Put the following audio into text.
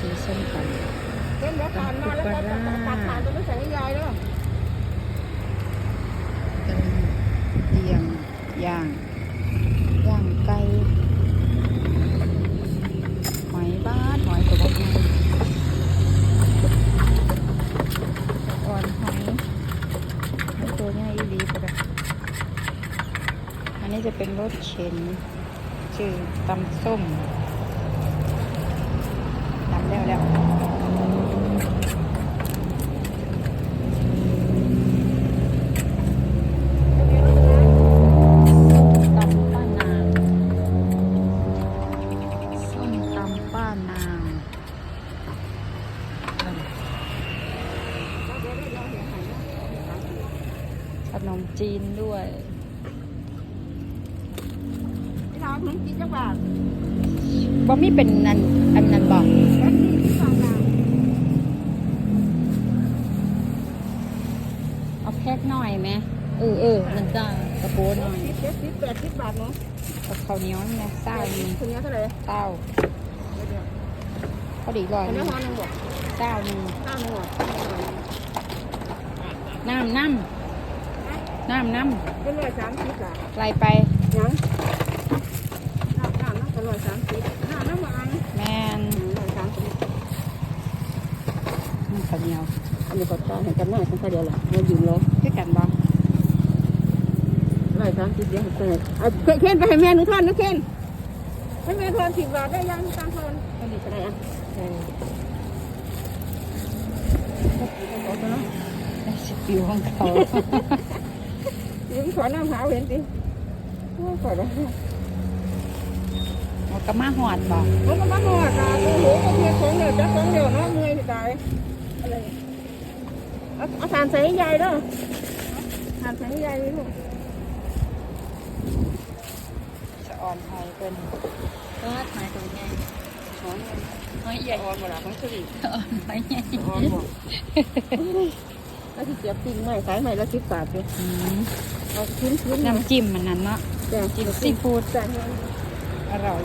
ซื้อส้มตเล่นแล้วผ่านมาแล้วก็ตัดผ่านตัวไม่ใส่ให้ยายแล้วกำลังเตรียมย่างย่างไก่หอยบ้านหอยตัวบักใหญ่อ่อนหอยไม่ตัวใหญ่อีหลีปะนะอันนี้จะเป็นรสเข็นชื่อตำส้ม ตำป้านางขนมจีนด้วยที่เราขนมจีนจังหวัดบ่มีเป็นนันอันนั้นบอกแค่นี้ที่ฟังนะเอาแพ็กหน่อยไหมเออเออนั่นจ้ากระโปรงหน่อยสิบเจ็ดสิบแปดสิบบาทเนาะกับข้าวเหนียวเนี่ยเศร้าหนึ่งคนนี้เท่าไหร่เศร้าเดี๋ยว พอดีร้อยคนหนี้นึ่งห้าหนึ่งบอกเศร้าหนึ่งห้าหนึ่งบอกน้ำน้ำน้ำน้เป็นร้อยสามสิบบาทำไกลไปยังน้ำน้ำน้ำก็ร้อยสามสิบน้ำน้ำมันแมนร้อยสามสิบน้ำข้าวเหนียวอันนี้ก็ตาเห็นกันหน้าฉันแค่เดียวแหละเรายืนรอคือกันบ่ร้อยสามสิบเดียวเกินเอาเคนไปให้แม่หนูทอนนะเคน ให้แม่ทอนสิบบาทได้ยังตังทอนอันนี้เท่าไหร่อะเออเอาไปเนาะได้สิปิวของเขายิ้มขอน้ำหาเห็นดิโอ้ยขอได้เอากระมาหอดบ่มันก็มาหน่อยค่ะโอ้โหก็เพียงของเดียวจะของเดียวเนาะเมื่อยสิตายอะไรเอาเอาทานใส่ให้ยายเด้อทานใส่ให้ยายนี่ลูก จะ อ่อนไทยเป็นก็ไทยตัวใหญ่หอมน้อยใหญ่อ่อนหมดละของสลิดอ่อนน้อยใหญ่อ่อนหมดแล้วที่เสียบปิ้งใหม่ขายใหม่ละสิบบาทเลยอืมเอาชิ้นชิ้นน้ำจิ้มมันนั้นเนาะจ้ะจิ้มซีฟู้ดจ้ะอร่อย